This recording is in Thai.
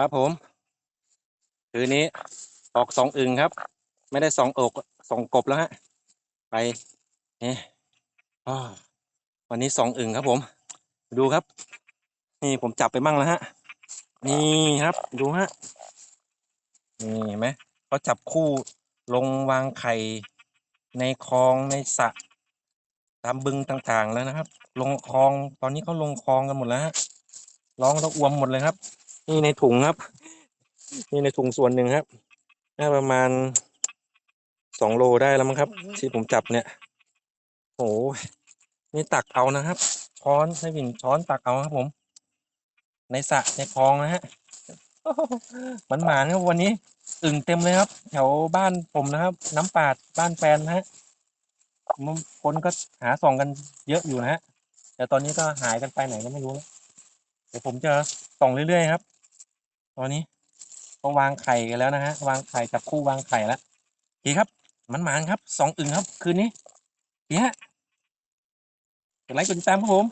ครับผม คืนนี้ออกสองอึ่งครับ ไม่ได้สองอกสองกบแล้วฮะ ไปนี่อ้อวันนี้สองอึ่งครับผม ดูครับ นี่ผมจับไปมั่งแล้วฮะ นี่ครับดูฮะ นี่เห็นไหมเขาจับคู่ลงวางไข่ในคลองในสระตามบึงต่างๆแล้วนะครับ ลงคลองตอนนี้เขาลงคลองกันหมดแล้วฮะร้องตะอวมหมดเลยครับ นี่ในถุงครับ นี่ในถุงส่วนหนึ่งครับน่าประมาณสองโลได้แล้วมั้งครับ ที่ผมจับเนี่ยโอ้ยนี่ตักเอานะครับช้อนใช้บิ่นช้อนตักเอาครับผม ในสระในคลองนะฮะมันหมานครับวันนี้อึ่งเต็มเลยครับ แถวบ้านผมนะครับ น้ำปาดบ้านแฟนนะฮะคนก็หาส่องกันเยอะอยู่นะฮะแต่ตอนนี้ก็หายกันไปไหนก็ไม่รู้แล้วเดี๋ยวผมจะส่องเรื่อยๆครับ ตอนนี้ก็วางไข่กันแล้วนะฮะวางไข่จับคู่วางไข่แล้วโอเคครับมันหมานครับสองอึ่งครับ คืนนี้ดีฮะกดไลค์กดติดตามครับผม